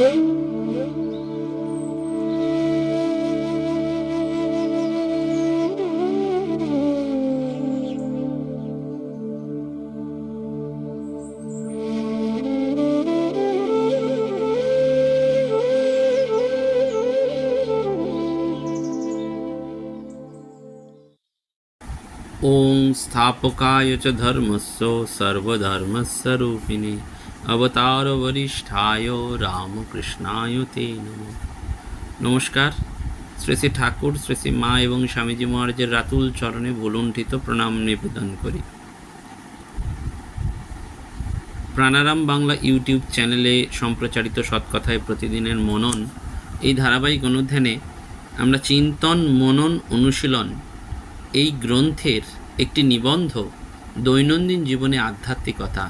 ઓમ સ્થાપકાય ચ ધર્મસ્ય સર્વધર્મસ્વરૂપિણી অবতার বরিষ্ঠায় রামকৃষ্ণায় তে নম নমস্কার শ্রী শ্রী ঠাকুর, শ্রী শ্রী মা এবং স্বামীজি মহারাজের রাতুল চরণে ভুলুণ্ঠিত প্রণাম নিবেদন করি। প্রাণারাম বাংলা ইউটিউব চ্যানেলে সম্প্রচারিত সৎকথায় প্রতিদিনের মনন, এই ধারাবাহিক অনুধ্যানে আমরা চিন্তন মনন অনুশীলন, এই গ্রন্থের একটি নিবন্ধ দৈনন্দিন জীবনে আধ্যাত্মিকতা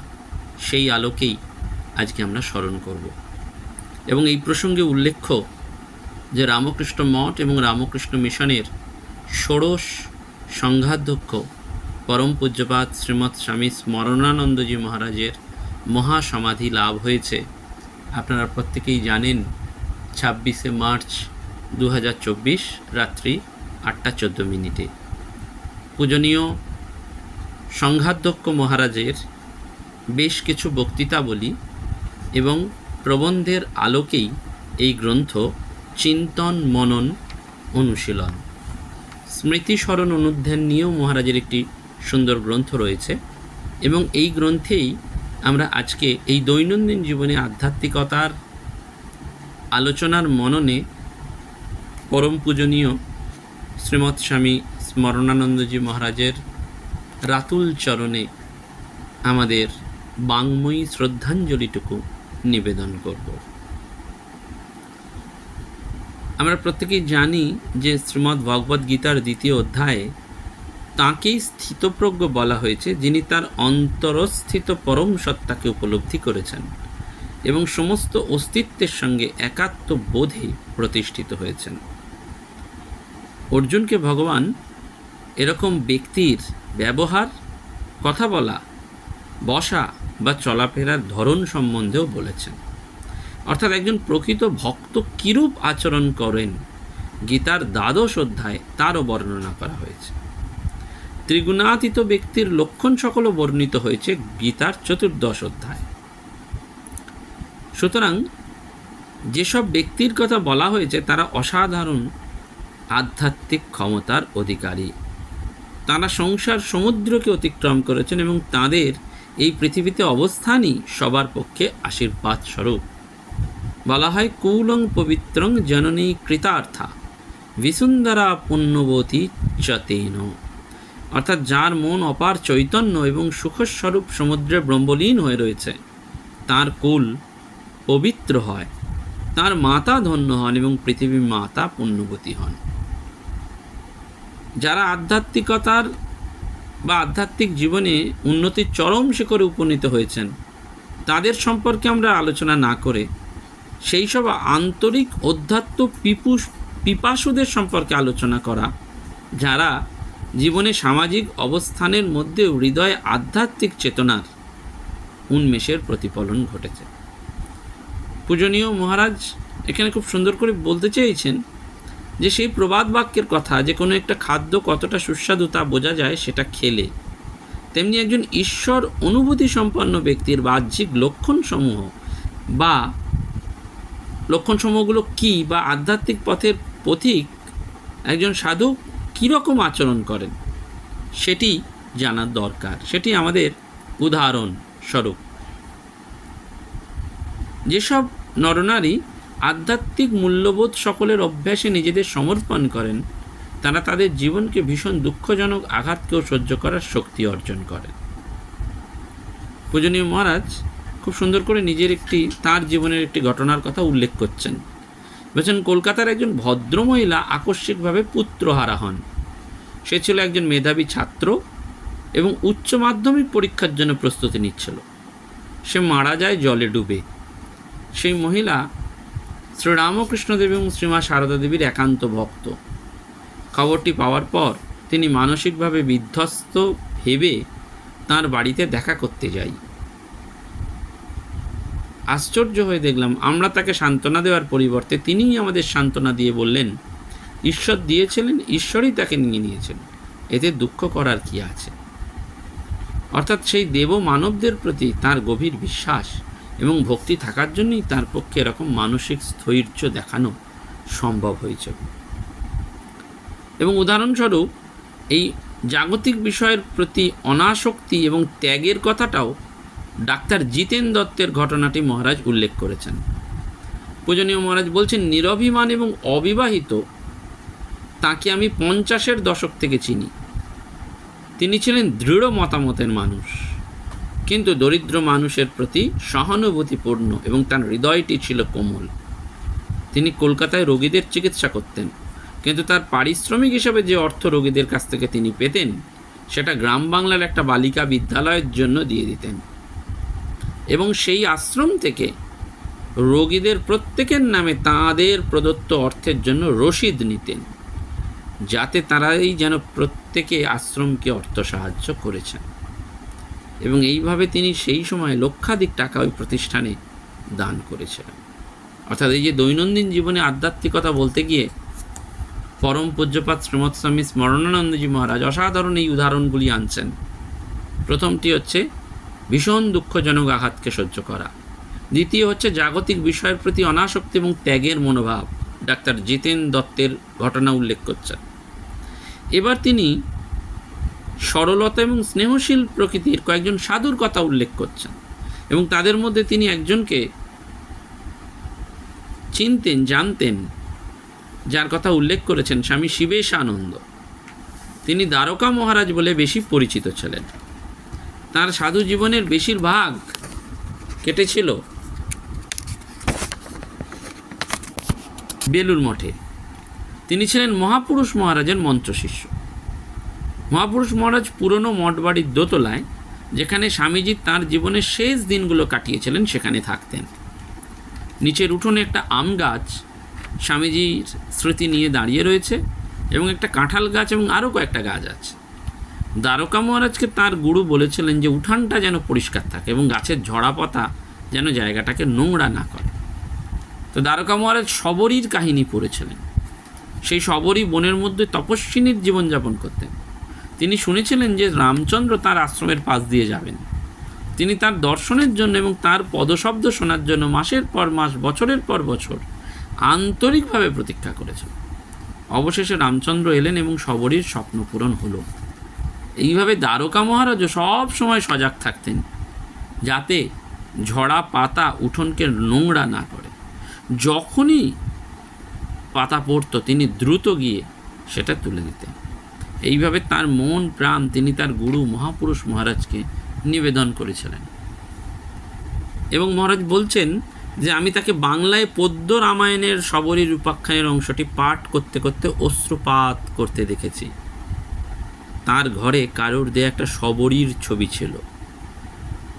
সেই আলোকেই আজকে আমরা স্মরণ করব। এবং এই প্রসঙ্গে উল্লেখ্য যে রামকৃষ্ণ মঠ এবং রামকৃষ্ণ মিশনের ষোড়শ সংঘাধ্যক্ষ পরম পূজ্যপাত শ্রীমৎ স্বামী স্মরণানন্দজি মহারাজের মহাসমাধি লাভ হয়েছে। আপনারা প্রত্যেকেই জানেন ছাব্বিশে মার্চ দু হাজার চব্বিশ রাত্রি আটটা চোদ্দ মিনিটে। পূজনীয় সংঘাধ্যক্ষ মহারাজের বেশ কিছু বক্তৃতাবলী এবং প্রবন্ধের আলোকেই এই গ্রন্থ চিন্তন মনন অনুশীলন। স্মৃতিস্মরণ অনুধ্যান নিয়েও মহারাজের একটি সুন্দর গ্রন্থ রয়েছে এবং এই গ্রন্থেই আমরা আজকে এই দৈনন্দিন জীবনে আধ্যাত্মিকতার আলোচনার মননে পরম পূজনীয় শ্রীমৎ স্বামী স্মরণানন্দজি মহারাজের রাতুল চরণে আমাদের বাংময়ী শ্রদ্ধাঞ্জলিটুকু নিবেদন করব। আমরা প্রত্যেকেই জানি যে শ্রীমদ্ ভগবদ্ গীতার দ্বিতীয় অধ্যায়ে তাঁকেই স্থিতপ্রজ্ঞ বলা হয়েছে, যিনি তার অন্তরস্থিত পরম সত্তাকে উপলব্ধি করেছেন এবং সমস্ত অস্তিত্বের সঙ্গে একাত্ম বোধে প্রতিষ্ঠিত হয়েছেন। অর্জুনকে ভগবান এরকম ব্যক্তির ব্যবহার, কথা বলা বসা বা চলাফেরার ধরন সম্বন্ধেও বলেছেন। অর্থাৎ একজন প্রকৃত ভক্ত কিরূপ আচরণ করেন, গীতার দ্বাদশ অধ্যায় তারও বর্ণনা করা হয়েছে। ত্রিগুণাতীত ব্যক্তির লক্ষণ সকলও বর্ণিত হয়েছে গীতার চতুর্দশ অধ্যায়। সুতরাং যেসব ব্যক্তির কথা বলা হয়েছে, তারা অসাধারণ আধ্যাত্মিক ক্ষমতার অধিকারী। তারা সংসার সমুদ্রকে অতিক্রম করেছেন এবং তাদের এই পৃথিবীতে অবস্থানই সবার পক্ষে আশীর্বাদ স্বরূপ বলা হয়, কৌলং পবিত্রং জননী কৃতার্থা বিসুন্দরা পুণ্যবতী চতেন অর্থাৎ যার মন অপার চৈতন্য এবং সুখস্বরূপ সমুদ্রে ব্রহ্মলীন হয়ে রয়েছে, তার কুল পবিত্র হয়, তার মাতা ধন্য হন এবং পৃথিবীর মাতা পুণ্যবতী হন। যারা আধ্যাত্মিকতার বা আধ্যাত্মিক জীবনে উন্নতির চরম শিখরে উপনীত হয়েছেন। তাদের সম্পর্কে আমরা আলোচনা না করে সেই সব আন্তরিক অধ্যাত্ম পিপুষ পিপাসুদের সম্পর্কে আলোচনা করা, যারা জীবনে সামাজিক অবস্থানের মধ্যেও হৃদয়ে আধ্যাত্মিক চেতনার উন্মেষের প্রতিফলন ঘটেছে। পূজনীয় মহারাজ এখানে খুব সুন্দর করে বলতে চেয়েছেন যে সেই প্রবাদ বাক্যের কথা, যে কোনো একটা খাদ্য কতটা সুস্বাদু তা বোঝা যায়, সেটা খেলে। তেমনি একজন ঈশ্বর অনুভূতি সম্পন্ন ব্যক্তির বাহ্যিক লক্ষণসমূহ বা লক্ষণসমূহগুলো কী বা আধ্যাত্মিক পথের পথিক একজন সাধু কীরকম আচরণ করেন, সেটি জানার দরকার। সেটি আমাদের উদাহরণ স্বরূপ যেসব নরনারী আধ্যাত্মিক মূল্যবোধ সকলের অভ্যাসে নিজেদের সমর্পণ করেন। তারা তাদের জীবনকে ভীষণ দুঃখজনক আঘাতকেও সহ্য করার শক্তি অর্জন করেন। পূজনীয় মহারাজ খুব সুন্দর করে নিজের একটি, তার জীবনের একটি ঘটনার কথা উল্লেখ করছেন। বলছেন, কলকাতার একজন ভদ্রমহিলা আকস্মিকভাবে পুত্রহারা হন। সে ছিল একজন মেধাবী ছাত্র এবং উচ্চ মাধ্যমিক পরীক্ষার জন্য প্রস্তুতি নিচ্ছিল। সে মারা যায় জলে ডুবে। সেই মহিলা শ্রীরামকৃষ্ণদেব এবং শ্রীমা সারদা দেবীর একান্ত ভক্ত। খবরটি পাওয়ার পর তিনি মানসিকভাবে বিধ্বস্ত ভেবে তার বাড়িতে দেখা করতে যাই। আশ্চর্য হয়ে দেখলাম, আমরা তাকে সান্ত্বনা দেওয়ার পরিবর্তে তিনিই আমাদের সান্ত্বনা দিয়ে বললেন, ঈশ্বর দিয়েছিলেন, ঈশ্বরই তাকে নিয়ে নিয়েছেন। এতে দুঃখ করার কি আছে? অর্থাৎ সেই দেব মানবদের প্রতি তার গভীর বিশ্বাস এবং ভক্তি থাকার জন্যই তার পক্ষে এরকম মানসিক স্থৈর্য দেখানো সম্ভব হয়েছে। এবং উদাহরণস্বরূপ, এই জাগতিক বিষয়ের প্রতি অনাসক্তি এবং ত্যাগের কথাটাও ডাক্তার জিতেন দত্তের ঘটনাটি মহারাজ উল্লেখ করেছেন। পূজনীয় মহারাজ বলছেন, নিরভিমান এবং অবিবাহিত, তাকে আমি পঞ্চাশের দশক থেকে চিনি। তিনি ছিলেন দৃঢ় মতামতের মানুষ। কিন্তু দরিদ্র মানুষের প্রতি সহানুভূতিপূর্ণ এবং তার হৃদয়টি ছিল কোমল। তিনি কলকাতায় রোগীদের চিকিৎসা করতেন, কিন্তু তার পারিশ্রমিক হিসেবে যে অর্থ রোগীদের কাছ থেকে তিনি পেতেন, সেটা গ্রাম বাংলার একটা বালিকা বিদ্যালয়ের জন্য দিয়ে দিতেন। এবং সেই আশ্রম থেকে রোগীদের প্রত্যেকের নামে তাঁদের প্রদত্ত অর্থের জন্য রসিদ নিতেন, যাতে তারাই যেন প্রত্যেকে আশ্রমকে অর্থ সাহায্য করেছেন। এবং এইভাবে তিনি সেই সময় লক্ষাধিক টাকা ওই প্রতিষ্ঠানে দান করেছিলেন অর্থাৎ এই যে দৈনন্দিন জীবনে আধ্যাত্মিকতা বলতে গিয়ে পরম পূজ্যপাত শ্রীমৎ স্বামী স্মরণানন্দজি মহারাজ অসাধারণ এই উদাহরণগুলি আনছেন। প্রথমটি হচ্ছে, ভীষণ দুঃখজনক আঘাতকে সহ্য করা। দ্বিতীয় হচ্ছে, জাগতিক বিষয়ের প্রতি অনাসক্তি এবং ত্যাগের মনোভাব। ডাক্তার জিতেন দত্তের ঘটনা উল্লেখ করছেন। এবার তিনি সরলতা এবং স্নেহশীল প্রকৃতির কয়েকজন সাধুর কথা উল্লেখ করছেন এবং তাদের মধ্যে তিনি একজনকে চিনতেন, জানতেন, যার কথা উল্লেখ করেছেন স্বামী শিবেশ আনন্দ তিনি দ্বারকা মহারাজ বলে বেশি পরিচিত ছিলেন। তার সাধু জীবনের বেশিরভাগ কেটেছিল বেলুর মঠে। তিনি ছিলেন মহাপুরুষ মহারাজের মন্ত্রশিষ্য। মহাপুরুষ মহারাজ পুরনো মঠবাড়ির দোতলায়, যেখানে স্বামীজি তার জীবনের শেষ দিনগুলো কাটিয়েছিলেন, সেখানে থাকতেন। নিচের উঠোনে একটা আম গাছ স্বামীজির স্মৃতি নিয়ে দাঁড়িয়ে রয়েছে এবং একটা কাঁঠাল গাছ এবং আরও কয়েকটা গাছ আছে। দ্বারকা মহারাজকে তার গুরু বলেছিলেন যে উঠানটা যেন পরিষ্কার থাকে এবং গাছের ঝরা পাতা যেন জায়গাটাকে নোংরা না করে। তো দ্বারকা মহারাজ শবরীর কাহিনী পড়েছিলেন। সেই শবরী বনের মধ্যে তপস্বিনীর জীবনযাপন করতেন। তিনি শুনেছিলেন যে রামচন্দ্র তার আশ্রমের পাশ দিয়ে যাবেন। তিনি তার দর্শনের জন্য এবং তার পদশব্দ শোনার জন্য মাসের পর মাস, বছরের পর বছর আন্তরিকভাবে প্রতীক্ষা করেছেন। অবশেষে রামচন্দ্র এলেন এবং শবরীর স্বপ্ন পূরণ হলো। এইভাবে দ্বারকা মহারাজও সব সময় সজাগ থাকতেন, যাতে ঝরা পাতা উঠোনকে নোংরা না করে। যখনই পাতা পড়তো, তিনি দ্রুত গিয়ে সেটা তুলে দিতেন এইভাবে তার মন, প্রাণ তিনি তার গুরু মহাপুরুষ মহারাজকে নিবেদন করেছিলেন। এবং মহারাজ বলছেন যে আমি তাকে বাংলায় পদ্য রামায়ণের শবরীর উপাখ্যানের অংশটি পাঠ করতে করতে অশ্রুপাত করতে দেখেছি। তার ঘরে কারোর দেয়া একটা শবরীর ছবি ছিল।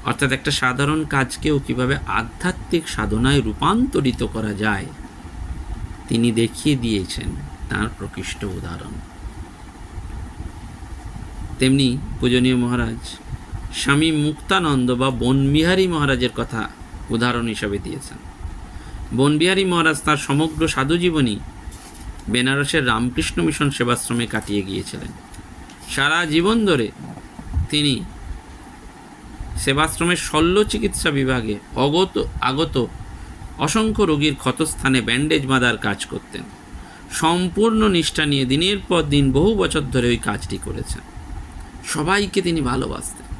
অর্থাৎ একটা সাধারণ কাজকেও কীভাবে আধ্যাত্মিক সাধনায় রূপান্তরিত করা যায়, তিনি দেখিয়ে দিয়েছেন তার প্রকৃষ্ট উদাহরণ। তেমনি পূজনীয় মহারাজ, স্বামী মুক্তানন্দ বা বনবিহারী মহারাজের কথা উদাহরণ হিসাবে দিয়েছেন। বনবিহারী মহারাজ তার সমগ্র সাধু জীবনী বেনারসের রামকৃষ্ণ মিশন সেবাশ্রমে কাটিয়ে গিয়েছিলেন। সারা জীবন ধরে তিনি সেবাশ্রমের শল্য চিকিৎসা বিভাগে অগত, আগত অসংখ্য রোগীর ক্ষতস্থানে ব্যান্ডেজ বাঁধার কাজ করতেন। সম্পূর্ণ নিষ্ঠা নিয়ে দিনের পর দিন বহু বছর ধরে ওই কাজটি করেছেন। সবাইকে তিনি ভালোবাসতেন।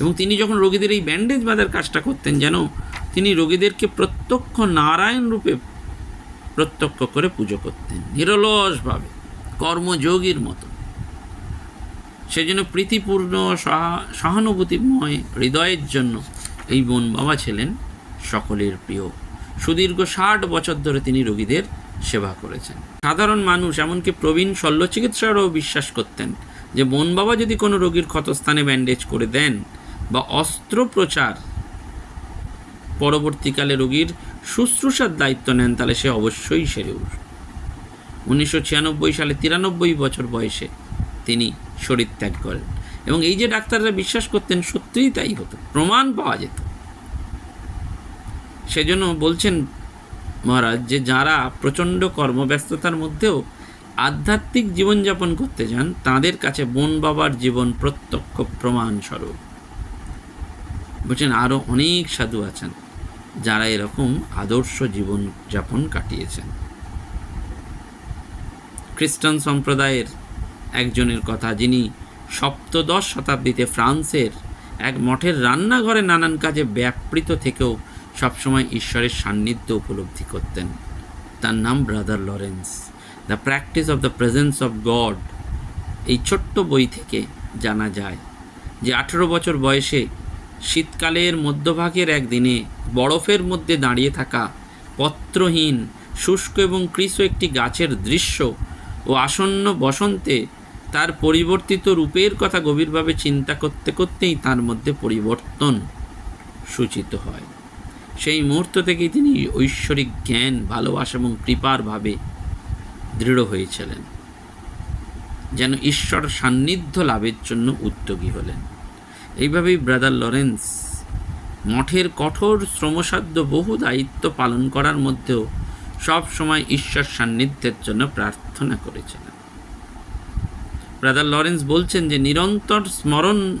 এবং তিনি যখন রোগীদের এই ব্যান্ডেজ বাঁধার কাজটা করতেন, যেন তিনি রোগীদেরকে প্রত্যক্ষ নারায়ণ রূপে প্রত্যক্ষ করে পুজো করতেন, নিরলসভাবে, কর্মযোগীর মতো। সেজন্য প্রীতিপূর্ণ, সহা- সহানুভূতিময়, হৃদয়ের জন্য এই বোন বাবা ছিলেন সকলের প্রিয়। সুদীর্ঘ ষাট বছর ধরে তিনি রোগীদের সেবা করেছেন। সাধারণ মানুষ, এমনকি প্রবীণ শল্য চিকিৎসকরাও বিশ্বাস করতেন যে বোন বাবা যদি কোনো রোগীর ক্ষতস্থানে ব্যান্ডেজ করে দেন বা অস্ত্রোপচার পরবর্তীকালে রোগীর শুশ্রূষার দায়িত্ব নেন, তাহলে সে অবশ্যই সেরে উঠবে। উনিশশো ছিয়ানব্বই সালে তিরানব্বই বছর বয়সে তিনি শরীর ত্যাগ করেন এবং এই যে ডাক্তাররা বিশ্বাস করতেন, সত্যিই তাই হতো, প্রমাণ পাওয়া যেত। সেজন্য বলছেন মহারাজ যে যারা প্রচণ্ড কর্মব্যস্ততার মধ্যেও আধ্যাত্মিক জীবনযাপন করতে চান তাদের কাছে বন বাবার জীবন প্রত্যক্ষ প্রমাণস্বরূপ। বলছেন আরও অনেক সাধু আছেন যারা এরকম আদর্শ জীবন যাপন কাটিয়েছেন। খ্রিস্টান সম্প্রদায়ের একজনের কথা, যিনি সপ্তদশ শতাব্দীতে ফ্রান্সের এক মঠের রান্নাঘরে নানান কাজে ব্যাপৃত থেকেও সবসময় ঈশ্বরের সান্নিধ্য উপলব্ধি করতেন। তার নাম brother Lawrence. The practice of the presence of God এই ছোট্ট বই থেকে জানা যায় যে আঠেরো বছর বয়সে শীতকালের মধ্যভাগের একদিনে বরফের মধ্যে দাঁড়িয়ে থাকা পত্রহীন, শুষ্ক এবং কৃষ একটি গাছের দৃশ্য ও আসন্ন বসন্তে তার পরিবর্তিত রূপের কথা গভীরভাবে চিন্তা করতে করতেই তার মধ্যে পরিবর্তন সূচিত হয়। সেই মুহূর্ত থেকেই তিনি ঐশ্বরিক জ্ঞান, ভালোবাসা এবং কৃপার ভাবে দৃঢ় হয়েছিলেন। যেন ঈশ্বর সান্নিধ্য লাভের জন্য উদ্যোগী হলেন। এইভাবেই ব্রাদার লরেন্স মঠের কঠোর শ্রমসাধ্য বহু দায়িত্ব পালন করার মধ্যেও সব সময় ঈশ্বর সান্নিধ্যের জন্য প্রার্থনা করেছিলেন। ব্রাদার লরেন্স বলছেন যে, নিরন্তর স্মরণ,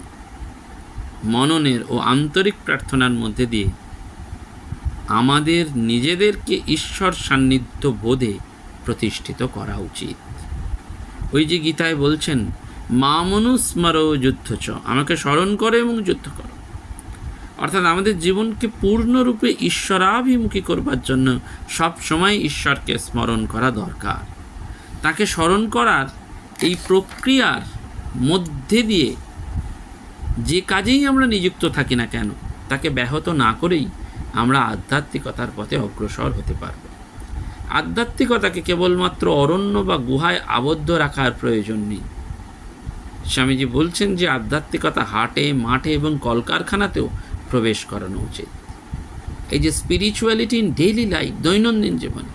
মননের ও আন্তরিক প্রার্থনার মধ্যে দিয়ে আমাদের নিজেদেরকে ঈশ্বর সান্নিধ্য বোধে প্রতিষ্ঠিত করা উচিত। ওই যে গীতায় বলছেন মা মনুস্মর যুদ্ধ চ। আমাকে স্মরণ করে এবং যুদ্ধ করো। অর্থাৎ আমাদের জীবনকে পূর্ণরূপে ঈশ্বরাভিমুখী করবার জন্য সব সময় ঈশ্বরকে স্মরণ করা দরকার। তাকে স্মরণ করার এই প্রক্রিয়ার মধ্যে দিয়ে যে কাজেই আমরা নিযুক্ত থাকি না কেন, তাকে ব্যাহত না করেই আমরা আধ্যাত্মিকতার পথে অগ্রসর হতে পারব। আধ্যাত্মিকতাকে কেবলমাত্র অরণ্য বা গুহায় আবদ্ধ রাখার প্রয়োজন নেই। স্বামীজি বলছেন যে আধ্যাত্মিকতা হাটে, মাঠে এবং কলকারখানাতেও প্রবেশ করানো উচিত। এই যে স্পিরিচুয়ালিটি ইন ডেইলি লাইফ দৈনন্দিন জীবনে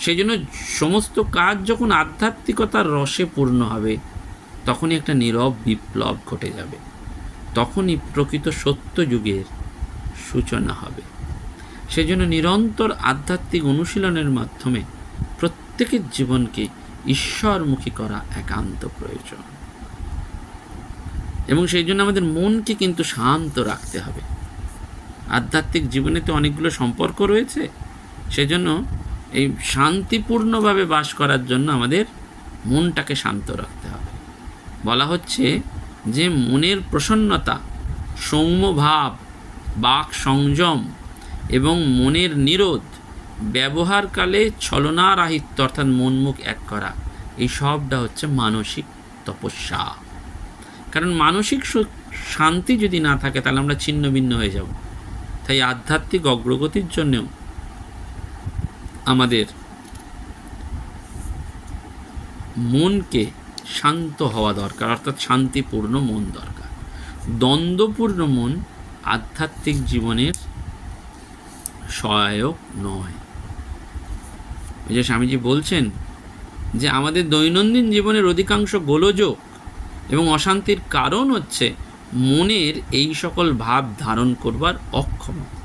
সেই জন্য সমস্ত কাজ যখন আধ্যাত্মিকতার রসে পূর্ণ হবে, তখনই একটা নীরব বিপ্লব ঘটে যাবে। তখনই প্রকৃত সত্য যুগের সূচনা হবে। সেজন্য নিরন্তর আধ্যাত্মিক অনুশীলনের মাধ্যমে প্রত্যেকের জীবনকে ঈশ্বরমুখী করা একান্ত প্রয়োজন। এবং সেই জন্য আমাদের মনকে কিন্তু শান্ত রাখতে হবে। আধ্যাত্মিক জীবনে তো অনেকগুলো সম্পর্ক রয়েছে। সেজন্য এই শান্তিপূর্ণভাবে বাস করার জন্য আমাদের মনটাকে শান্ত রাখতে হবে। বলা হচ্ছে যে মনের প্রসন্নতা, সৌম্যভাব, বাক সংযম এবং মনের নিরোধ, ব্যবহারকালে ছলনারাহিত্য, অর্থাৎ মনমুখ এক করা, এই সবটা হচ্ছে মানসিক তপস্যা। কারণ মানসিক শান্তি যদি না থাকে, তাহলে আমরা ছিন্ন ভিন্ন হয়ে যাব। তাই আধ্যাত্মিক অগ্রগতির জন্যও আমাদের মনকে শান্ত হওয়া দরকার, অর্থাৎ শান্তিপূর্ণ মন দরকার। দ্বন্দ্বপূর্ণ মন আধ্যাত্মিক জীবনের সহায়ক নয়। যে স্বামীজি বলছেন যে আমাদের দৈনন্দিন জীবনের অধিকাংশ গোলযোগ এবং অশান্তির কারণ হচ্ছে মনের এই সকল ভাব ধারণ করবার অক্ষমতা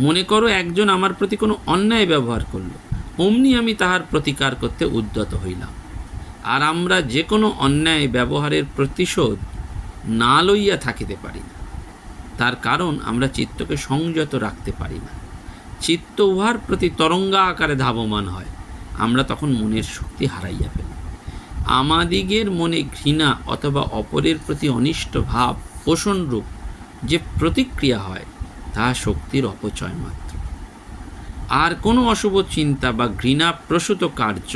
মনে করো একজন আমার প্রতি কোনো অন্যায় ব্যবহার করল, অমনি আমি তাহার প্রতিকার করতে উদ্যত হইলাম। আর আমরা যে কোনো অন্যায় ব্যবহারের প্রতিশোধ না লইয়া থাকিতে পারি না। তার কারণ আমরা চিত্তকে সংযত রাখতে পারি না। চিত্ত উহার প্রতি তরঙ্গা আকারে ধাবমান হয়। আমরা তখন মনের শক্তি হারাইয়া ফেলি। আমাদিগের মনে ঘৃণা অথবা অপরের প্রতি অনিষ্ট ভাব পোষণরূপ যে প্রতিক্রিয়া হয় তাহা শক্তির অপচয় মাত্র। আর কোনো অশুভ চিন্তা বা ঘৃণা প্রসূত কার্য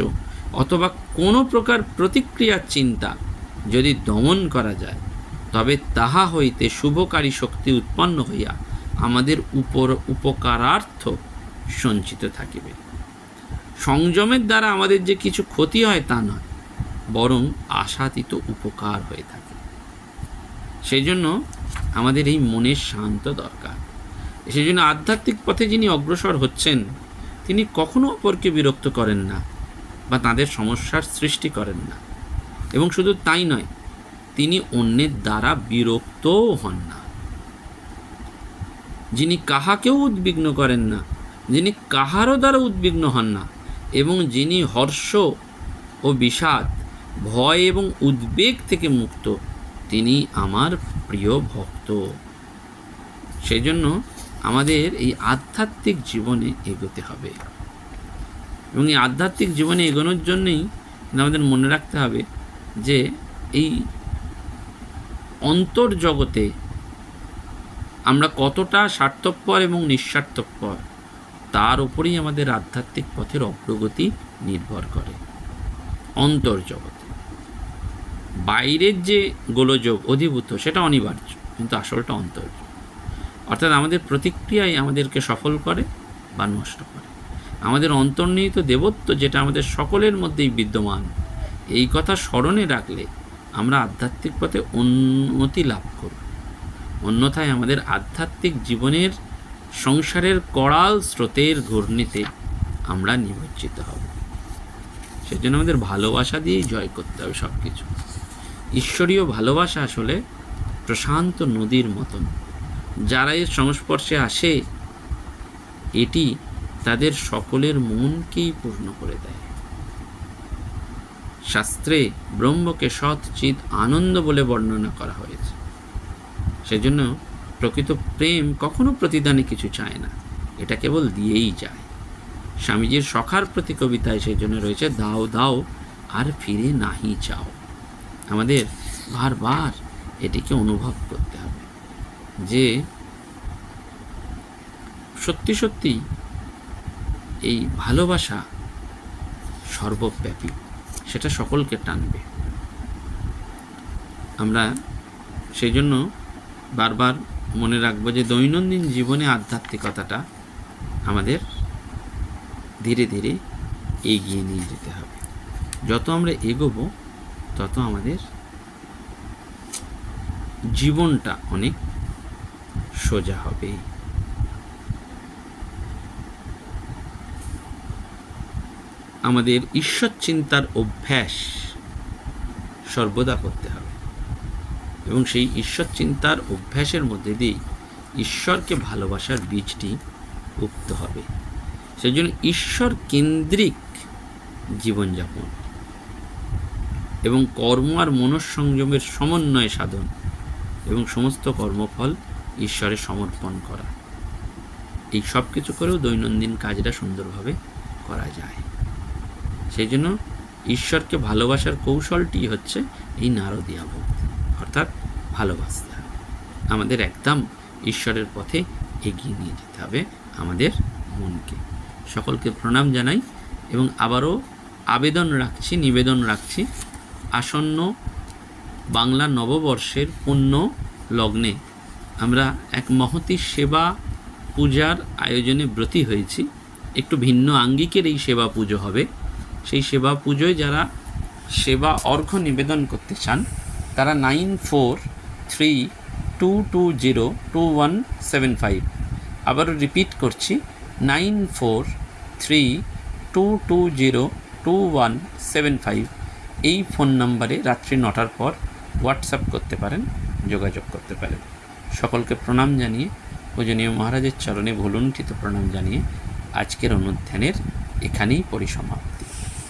অথবা কোনো প্রকার প্রতিক্রিয়ার চিন্তা যদি দমন করা যায় তবে তাহা হইতে শুভকারী শক্তি উৎপন্ন হইয়া আমাদের উপর উপকারার্থ সঞ্চিত থাকিবে। সংযমের দ্বারা আমাদের যে কিছু ক্ষতি হয় তা নয়, বরং আশাতীত উপকার হয়ে থাকে। সেই জন্য আমাদের এই মনের শান্ত দরকার। সেই জন্য আধ্যাত্মিক পথে যিনি অগ্রসর হচ্ছেন, তিনি কখনো অপরকে বিরক্ত করেন না বা তাদের সমস্যার সৃষ্টি করেন না। এবং শুধু তাই নয় তিনি অন্যের দ্বারা বিরক্তও হন না। যিনি কাহাকেও উদ্বিগ্ন করেন না, যিনি কাহারও দ্বারা উদ্বিগ্ন হন না, এবং যিনি হর্ষ ও বিষাদ, ভয় এবং উদ্বেগ থেকে মুক্ত, তিনি আমার প্রিয় ভক্ত। সেই জন্য আমাদের এই আধ্যাত্মিক জীবনে এগোতে হবে। এবং এই আধ্যাত্মিক জীবনে এগোনোর জন্যই আমাদের মনে রাখতে হবে যে এই অন্তর্জগতে আমরা কতটা স্বার্থপর এবং নিঃস্বার্থপর, তার উপরেই আমাদের আধ্যাত্মিক পথের অগ্রগতি নির্ভর করে। অন্তর্জগতে। বাইরের যে গোলযোগ অধিভূত, সেটা অনিবার্য, কিন্তু আসলটা অন্তর্য অর্থাৎ আমাদের প্রতিক্রিয়াই আমাদেরকে সফল করে বা নষ্ট করে। আমাদের অন্তর্নিহিত দেবত্ব, যেটা আমাদের সকলের মধ্যেই বিদ্যমান, এই কথা স্মরণে রাখলে আমরা আধ্যাত্মিক পথে উন্নতি লাভ করব। অন্যথায় আমাদের আধ্যাত্মিক জীবনের সংসারের কড়াল স্রোতের ঘূর্ণিতে আমরা নিমজ্জিত হব। সেজন্য আমাদের ভালোবাসা দিয়েই জয় করতে হবে সব কিছু ঈশ্বরীয় ভালোবাসা আসলে প্রশান্ত নদীর মতন। যারা এর সংস্পর্শে আসে, এটি তাদের সকলের মনকেই পূর্ণ করে দেয়। শাস্ত্রে ব্রহ্মকে সৎ চিত আনন্দ বলে বর্ণনা করা হয়েছে। সেজন্য প্রকৃত প্রেম কখনো প্রতিদানে কিছু চায় না। এটা কেবল দিয়েই যায়। স্বামীজির সখার প্রতি কবিতায় সেই জন্য রয়েছে, দাও দাও, আর ফিরে নাহি চাও। আমাদের বারবার এটিকে অনুভব করতে হবে যে সত্যি সত্যি এই ভালোবাসা সর্বব্যাপী। সেটা সকলকে টানবে। আমরা সেই জন্য বারবার মনে রাখব যে দৈনন্দিন জীবনে আধ্যাত্মিকতাটা আমাদের ধীরে ধীরে এগিয়ে নিয়ে যেতে হবে। যত আমরা এগোবো, তত আমাদের জীবনটা অনেক সোজা হবে আমাদের ঈশ্বর চিন্তার অভ্যাস সর্বদা করতে হবে। এবং সেই ঈশ্বর চিন্তার অভ্যাসের মধ্যে দিয়ে ঈশ্বরকে ভালোবাসার বীজটি উক্ত হবে। সেই জন্য ঈশ্বর কেন্দ্রিক জীবনযাপন এবং কর্ম আর মনঃসংযমের সমন্বয় সাধন এবং সমস্ত কর্মফল ঈশ্বরে সমর্পণ করা। এই সব কিছু করেও দৈনন্দিন কাজটা সুন্দরভাবে করা যায়। সেই জন্য ঈশ্বরকে ভালোবাসার কৌশলটি হচ্ছে এই নারদীয়া ভক্তি অর্থাৎ ভালোবাসতে হবে আমাদের একদম ঈশ্বরের পথে এগিয়ে নিয়ে যেতে হবে আমাদের মনকে। সকলকে প্রণাম জানাই এবং আবারও আবেদন রাখছি, নিবেদন রাখছি, আসন্ন বাংলা নববর্ষের পুণ্য লগ্নে আমরা এক মহতি সেবা পূজার আয়োজনে ব্রতী হয়েছি। একটু ভিন্ন আঙ্গিকের এই সেবা পুজো হবে। সেই সেবা পুজোয় যারা সেবা অর্ঘ্য নিবেদন করতে চান, তারা nine four three two two zero two one seven five. আবারও রিপিট করছি, nine four three two two zero two one seven five. এই ফোন নাম্বারে রাত্রি নটার পর হোয়াটসঅ্যাপ করতে পারেন, যোগাযোগ করতে পারেন। সকলকে প্রণাম জানিয়ে, পূজনীয় মহারাজের চরণে ভুলুণ্ঠিত প্রণাম জানিয়ে আজকের অনুধ্যানের এখানেই পরিসমাপ্তি।